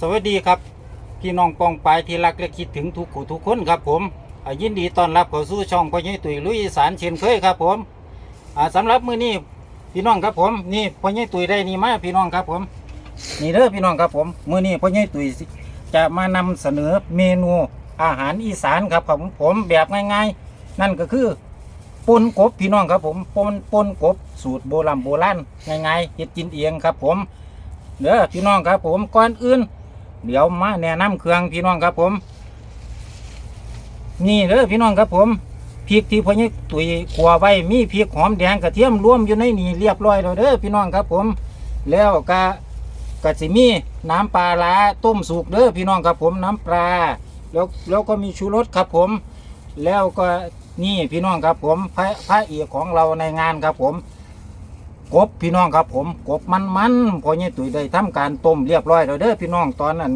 สวัสดีครับ พี่น้องปองปายที่รักและคิดถึงทุกผู้ทุกคนครับผมยินดีต้อนรับเข้าสู่ช่องพ่อใหญ่ตุ๋ยลุยอีสานเช่นเคยครับผมอ่าสำหรับมื้อนี้พี่น้องครับผมนี่พ่อใหญ่ตุ๋ยได้นี่มาพี่น้องครับผม นี่เด้อพี่น้องครับผมมื้อนี้พ่อใหญ่ตุ๋ยจะมานำเสนอเมนูอาหารอีสานครับผมผมแบบง่ายๆ นั่นก็คือปนกบพี่น้องครับผมปนปนกบสูตรโบราณโบราณง่ายๆเฮ็ดกินเองครับผมเด้อพี่น้องครับผมก่อนอื่น เดี๋ยวมาแนะนำเครื่องพี่น้องครับผม นี่เด้อพี่น้องครับผมพริกที่พ่อใหญ่ตุยขัวไว้มีพริกหอมแดงกระเทียมรวมอยู่ในนี่เรียบร้อยแล้วเด้อพี่น้องครับผม แล้วก็กระสิมีน้ำปลาร้าต้มสุกเด้อพี่น้องครับผมน้ำปลาแล้วแล้วก็มีชูรสครับผม แล้วก็นี่พี่น้องครับผมพระพระเอกของเราในงานครับผม กบพี่น้องครับผมกบมันมันๆพอใหญ่ตุ๋ยได้ทำการต้มเรียบร้อยแล้วเด้อพี่น้องตอนนั้น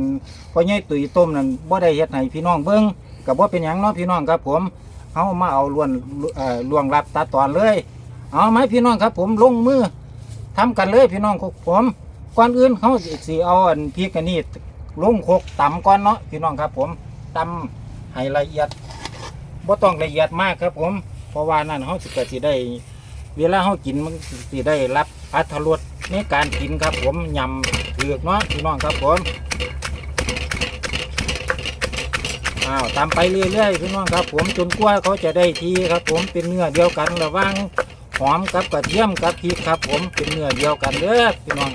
พอใหญ่ตุ๋ยต้มนั้นบ่ได้เฮ็ดให้พี่น้องเบิ่งก็บ่เป็นหยังเนาะพี่น้องครับผมเอามาเอาล้วนเอ่อล่วงรับตัดตอนเลย เอาไหมพี่น้องครับ ผมลงมือทำกันเลยพี่น้องครับผมก่อนอื่นเขาสิเอาอันพริกอันนี้ลงโคกตำก่อนเนาะพี่น้องครับผมตำให้ละเอียดบ่ต้องละเอียดมากครับผม เพราะว่านั่นเขาสิก็สิได้ เวลาเขากินมันสิได้รับอัตรสในการกินครับ ผมยำเถือกเนาะพี่น้องครับผมอ้าวตามไปเรื่อยๆพี่น้องครับ ผมจนกว่าเขาจะได้ทีครับ ผมเป็นเนื้อเดียวกันระว่างหอมกับกระเทียมกับพริกครับ ผมเป็นเนื้อเดียวกันเด้อพี่น้อง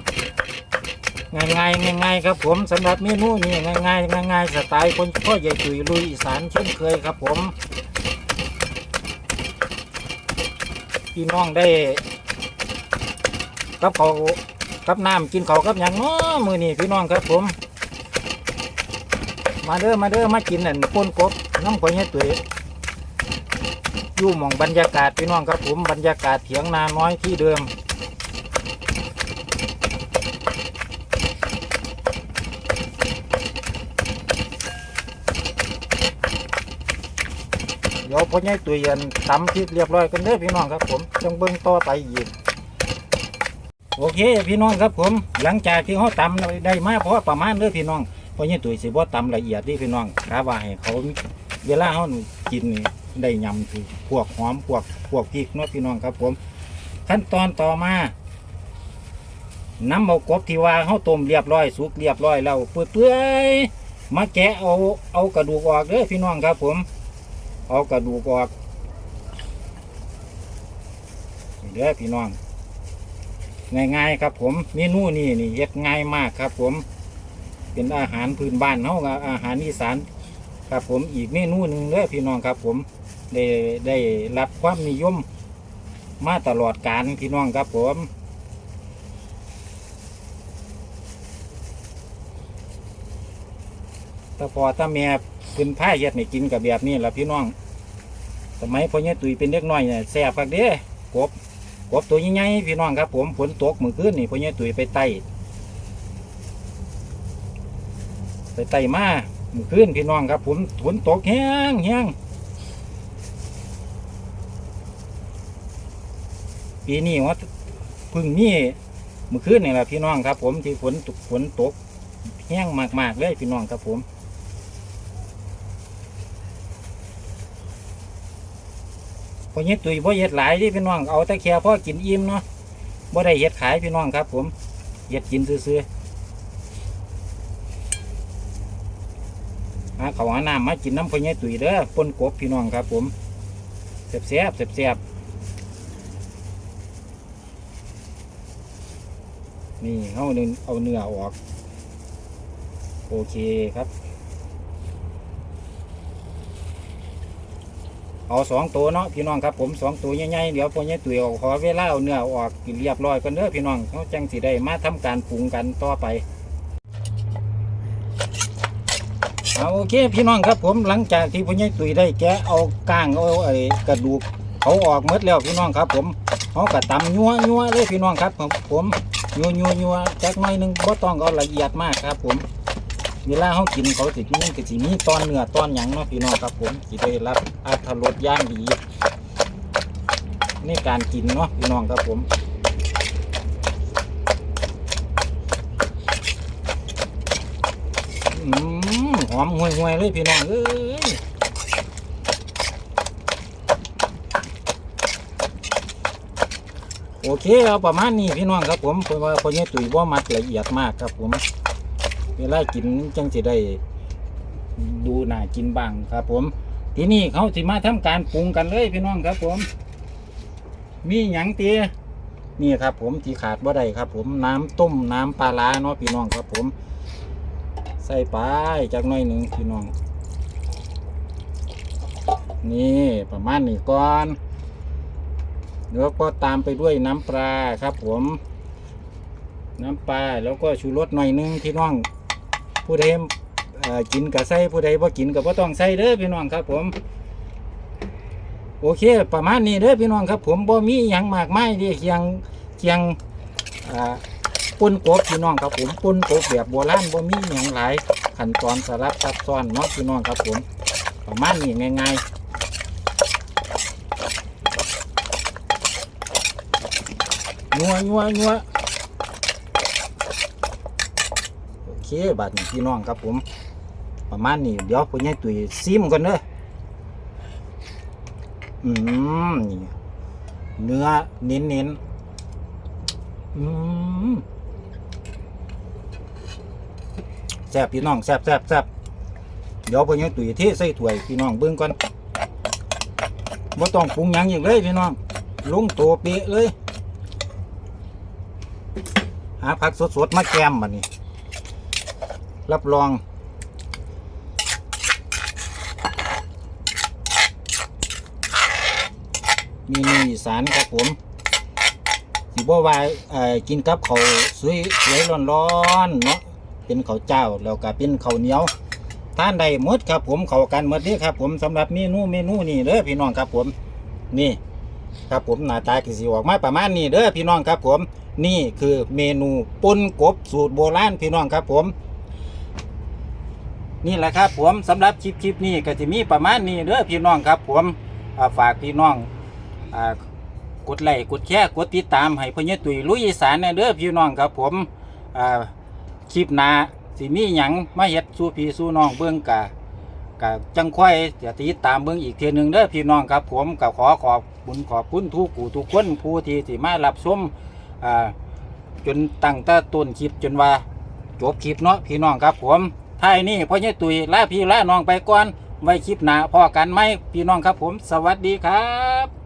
ง่ายๆง่ายๆครับผมสำหรับเมนูนี้ง่ายๆง่ายๆสไตล์คนพ่อใหญ่ตุ๋ยลุยอีสานเช่นเคยครับ ผม พี่น้องได้กับเขากับน้ำกินเขากับอยังเนาะมือนี่พี่น้องครับผม มาเด้อมาเด้อมากินนั่นปนกบน้ำข่อยเฮ็ดตุ๋ยอยู่หมองบรรยากาศพี่น้องครับผมบรรยากาศเถียงนาน้อยที่เดิม ดี๋ยวพ่อใหญ่ตุยอันตำพริกเรียบร้อยกันเด้อพี่น้องครับ ผมจังเบิ่งต่อไปอีกโอเค พี่น้องครับผม หลังจากที่เขาตำได้มาพอประมาณเด้อพี่น้องพ่อใหญ่ตุยสิบ่ตำละเอียดเดิพี่น้องกะว่าให้เขาเวลาเขากินได้ยำคือพวกหอมพวกพวกพริกเนาะพี่น้องครับ ผม ขั้นตอนต่อมาน้ำเอากบที่ว่าเขาต้มเรียบร้อยสุกเรียบร้อยแล้วเปื่อยๆมาแกะเอาเอากระดูกออกเด้อพี่น้องครับผม เอากระดูกออกเด้อพี่น้องง่ายๆครับ ผมเมนูนี่นี่เฮ็ดง่ายมากครับ ผม เป็นอาหารพื้นบ้านเฮากับอาหารอีสานครับผมอีกเมนูหนึ่งเด้อพี่น้องครับ ผมได้ได้รับความนิยมมาตลอดการพี่น้องครับผม ถ้าพอถ้าแม่ขึ้นผ้าเฮ็ดให้กินกับแบบนี้ละพี่น้อง สมัยพ่อเนี่ยตุยเป็นเด็กน้อยเนี่ยแซ่บคักเด้กบกบตัวใหญ่ๆพี่น้องครับ ผมฝนตกเมื่อคืนนี่พ่อเนี่ยตุยไปไต่ไปไต่มาเมื่อคืนพี่น้องครับ ผมฝนตกแห้งแห้งปีนี้ว่าพึ่งมีเมื่อคืนนี่แหละพี่น้องครับ ผมที่ฝนตกฝนตกแห้งมากๆเลยพี่น้องครับผม พอเฮ็ดตุยบ่เฮ็ดหลายที่พี่น้องเอาต่แค่พอกินอิ่มเนาะบ่ได้เฮ็ดขายพี่น้องครับ ผมเฮ็ดกินซื่อๆหาเขาหาน้ำมากินน้ำพอเฮ็ดตุยเด้อปนกบพี่น้องครับ ผมแซ่บแซ่บแซ่บแซ่บนี่เอาเนื้อเอาเนื้อออก โอเคครับ เอาสองตัวเนาะพี่น้องครับผมสองตัวใหญ่ๆเดี๋ยวพอใหญ่ตุ๋ยออกขอเวลาเอาเนื้อออกเรียบร้อยกันเด้อพี่น้องเขาจังสิได้มาทำการปรุงกันต่อไปเอาโอเคพี่น้องครับผมหลังจากที่พอใหญ่ตุ๋ยได้แกะเอาก้างเอาไอ้กระดูกเขาออกหมดแล้วพี่น้องครับ ผมเขากระตำยัวยัวเลยพี่น้องครับผมผมยัวยัวยัวจักหน่อยนึงบ่ต้องเอาละเอียดมากครับ ผม เวลาเขากินเขาสิมันก็สิมีตอนเนื้อตอนหยังเนาะพี่น้องครับผมสิได้รับอรรถรสย่างดีในการกินเนาะพี่น้องครับผมอมห่วยๆเลยพี่น้องเอ้ยโอเคเอาประมาณนี้พี่น้องครับผมเพราะว่าพอเนี่ยตุ๋ยบ่ามัดละเอียดมากครับผม เวลากินจังสิได้ดูน่ากินบ้างครับ ผม ทีนี้เขาสิมาทำการปรุงกันเลยพี่น้องครับ ผม มีหยังเตียนี่ครับ ผมที่ขาดบ่ได้ครับ ผมน้ำต้มน้ำปลาร้าเนาะพี่น้องครับ ผม ใส่ไปจากน้อยหนึ่งพี่น้อง นี่ประมาณนี้ก่อนแล้วก็ตามไปด้วยน้ำปลาครับ ผม น้ำปลาแล้วก็ชูรสหน่อยหนึงพี่น้อง ผู้ใดกินกับใส่ผู้ใดบ่กินกับบ่ต้องใส่เด้อพี่น้องครับ ผม โอเค ประมาณนี้เด้อพี่น้องครับ ผมบ่มีหยังมากมายเด้เคียงเคียงปุ่นกบพี่น้องครับผมปุ่นกบแบบโบราณบ่มีหยังหลายขั้นตอนสลับซับซ้อนเนาะพี่น้องครับผมประมาณนี้ง่ายๆนัวนัวนัวโอ เคบัดนี้พี่น้องครับผม ประมาณนี้เดี๋ยวพ่อใหญ่ตุ๋ยซิมก่อนเด้ออืมนี่เนื้อเน้นเน้นๆอืมแซ่บพี่น้องแซ่บแซ่บแซ่บเดี๋ยวพอยังตุ๋ยเทใส่ถ้วยพี่น้องเบิ่งก่อนบ่ต้องปรุงยังอีกเลยพี่น้องลุงตัวเปะเลย หาผักสดๆมาแกมบัดนี้ รับรองเมนูอีสานครับผมสิบ่ว่าเอ่อกินกับข้าวสวยสวยร้อนๆเนาะเป็นข้าวเจ้าแล้วก็เป็นข้าวเหนียวทานได้หมดครับผมเขากันมดเด้ครับ ผมสำหรับเมนูเมนูนี่เด้อพี่น้องครับผมนี่ ครับผมหน้าตาคือสิออกมาประมาณนี้เด้อพี่น้องครับผม นี่คือเมนูปนกบสูตรโบราณพี่น้องครับผม นี่แหละครับผมสำหรับคลิปคลิปนี้ก็จะมีประมาณนี้เด้อพี่น้องครับ ผมาฝากพี่น้องอกดไลค์กดแชร์กดติดตามให้พ่อใหญ่ตุยลุยอีสานแน่เด้อพี่น้องครับผมคลิปหน้าสิมีหยังมาเฮ็ดสู่พี่สู่น้องเบิ่งกะกะจังค่อยจะติดตามเบิ่งอีกเทื่อหนึงเด้อพี่น้องครับผมก็ขอขอบบุญขอบคุณทุกผู้ทุกคนผู้ที่สิมารับชมอ่าจนตั้งแต่ต้นคลิปจนว่าจบคลิปเนาะพี่น้องครับผม ท้ายนี้พ่อใหญ่ตุยลาพี่ลาน้องไปก่อนไว้คลิปหน้าพอกันไหมพี่น้องครับผม สวัสดีครับ